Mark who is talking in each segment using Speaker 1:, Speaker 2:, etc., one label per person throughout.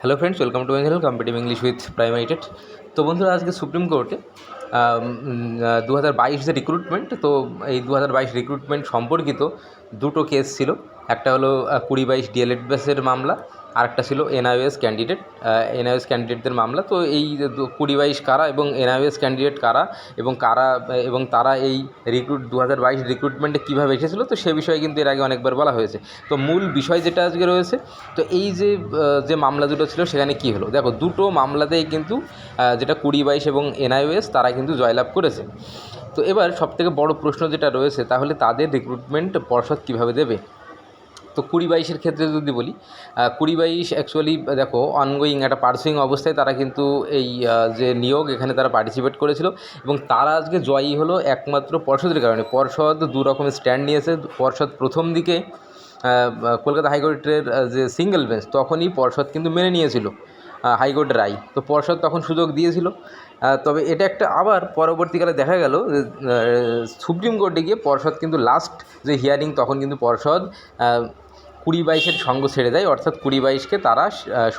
Speaker 1: Hello friends welcome to my channel competitive English with প্রাইমাইটেড তো বন্ধুরা, আজকে সুপ্রিম কোর্টে দু হাজার বাইশ রিক্রুটমেন্ট তো এই দু হাজার বাইশ রিক্রুটমেন্ট সম্পর্কিত দুটো কেস ছিল। একটা হলো কুড়ি বাইশ ডিএলএড বেসের মামলা আরেকটা ছিল এনআইএস ক্যান্ডিডেট এনআইএস ক্যান্ডিডেটদের মামলা। তো এই কুড়ি বাইশ কারা এবং এনআইএস ক্যান্ডিডেট কারা এবং কারা, এবং তারা এই রিক্রুট দু হাজার বাইশ রিক্রুটমেন্টে কীভাবে এসেছিল, তো সে বিষয়ে কিন্তু এর আগে অনেকবার বলা হয়েছে। তো মূল বিষয় যেটা আজকে রয়েছে, তো এই যে যে মামলা দুটো ছিল, সেখানে কী হলো? দেখো, দুটো মামলাতেই কিন্তু যেটা কুড়ি বাইশ এবং এনআইওএস তারা কিন্তু জয়লাভ করেছে। তো এবার সবথেকে বড় প্রশ্ন যেটা রয়েছে, তাহলে তাদের রিক্রুটমেন্ট পর্ষদ কীভাবে দেবে? তো কুড়ি বাইশের ক্ষেত্রে যদি বলি কুড়ি বাইশ অ্যাকচুয়ালি দেখো অনগোয়িং একটা পার্সুইং অবস্থায় তারা কিন্তু এই যে নিয়োগ এখানে তারা পার্টিসিপেট করেছিল এবং তারা আজকে জয়ী হলো একমাত্র পর্ষদের কারণে। পর্ষদ দু রকমের স্ট্যান্ড নিয়েছে। পর্ষদ প্রথম দিকে কলকাতা হাইকোর্টের যে সিঙ্গেল বেঞ্চ তখনই পর্ষদ কিন্তু মেনে নিয়েছিল আহ, হাইকোর্টের রায়। তো পর্ষদ তখন সুযোগ দিয়েছিল। তবে এটা একটা আবার পরবর্তীকালে দেখা গেল যে, সুপ্রিম কোর্টে গিয়ে পর্ষদ কিন্তু লাস্ট যে হিয়ারিং তখন কিন্তু পর্ষদ কুড়ি বাইশের সঙ্গ ছেড়ে দেয় অর্থাৎ কুড়ি বাইশকে তারা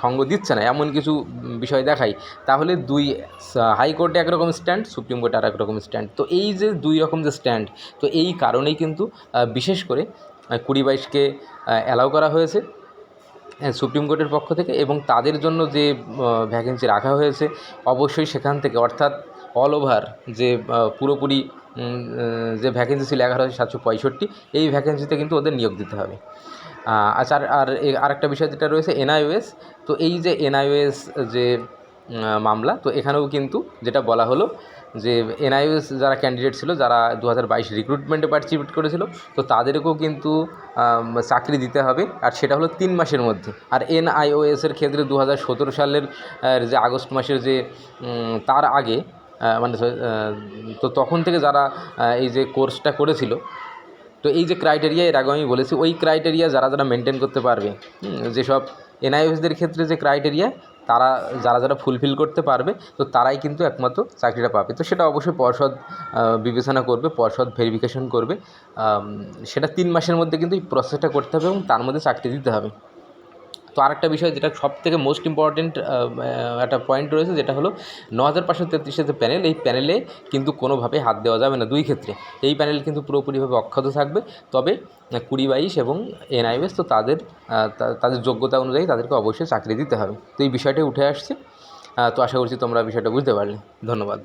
Speaker 1: সঙ্গ দিচ্ছে না। এমন কিছু বিষয় দেখায় তাহলে দুই হাইকোর্টে একরকম স্ট্যান্ড সুপ্রিম কোর্টে আর একরকম স্ট্যান্ড। তো এই যে দুই রকম যে স্ট্যান্ড তো এই কারণেই কিন্তু বিশেষ করে কুড়ি বাইশকে অ্যালাউ করা হয়েছে হ্যাঁ, সুপ্রিম কোর্টের পক্ষ থেকে এবং তাদের জন্য যে ভ্যাকেন্সি রাখা হয়েছে অবশ্যই সেখান থেকে অর্থাৎ অল ওভার যে পুরোপুরি যে ভ্যাকেন্সি ছিল এগারো হাজার সাতশো পঁয়ষট্টি, এই ভ্যাকেন্সিতে কিন্তু ওদের নিয়োগ দিতে হবে। আচ্ছা আর আরেকটা বিষয় যেটা রয়েছে এনআইওএস তো এই যে এনআইওএস যে মামলা, তো এখানেও কিন্তু যেটা বলা হলো যে এনআইওএস যারা ক্যান্ডিডেট ছিল, যারা দু হাজার বাইশ রিক্রুটমেন্টে পার্টিসিপেট করেছিল, তো তাদেরকেও কিন্তু চাকরি দিতে হবে, আর সেটা হলো তিন মাসের মধ্যে। আর এনআইওএসের ক্ষেত্রে দু হাজার সতেরো সালের যে আগস্ট মাসের যে তার আগে মানে তো তখন থেকে যারা এই যে কোর্সটা করেছিল, তো এই যে ক্রাইটেরিয়া এর আগে আমি বলেছি, ওই ক্রাইটেরিয়া যারা যারা মেনটেন করতে পারবে যেসব এনআইএসদের ক্ষেত্রে যে ক্রাইটেরিয়া তারা যারা যারা ফুলফিল করতে পারবে, তো তারাই কিন্তু একমাত্র চাকরিটা পাবে। তো সেটা অবশ্যই পর্ষদ বিবেচনা করবে, পর্ষদ ভেরিফিকেশন করবে সেটা তিন মাসের মধ্যে কিন্তু এই প্রসেসটা করতে হবে এবং তার মধ্যে চাকরি দিতে হবে। তো আরেকটা বিষয় যেটা সব থেকে মোস্ট ইম্পর্টেন্ট একটা পয়েন্ট রয়েছে যেটা হলো ন হাজার পাঁচশো তেত্রিশের যে প্যানেল এই প্যানেলে কিন্তু কোনোভাবে হাত দেওয়া যাবে না দুই ক্ষেত্রে। এই প্যানেল কিন্তু পুরোপুরিভাবে অক্ষত থাকবে। তবে কুড়ি বাইশ এবং এনআইএস তো তাদের তাদের যোগ্যতা অনুযায়ী তাদেরকে অবশ্যই চাকরি দিতে হবে। তো এই বিষয়টাই উঠে আসছে। তো আশা করছি তোমরা বিষয়টা বুঝতে পারলে। ধন্যবাদ।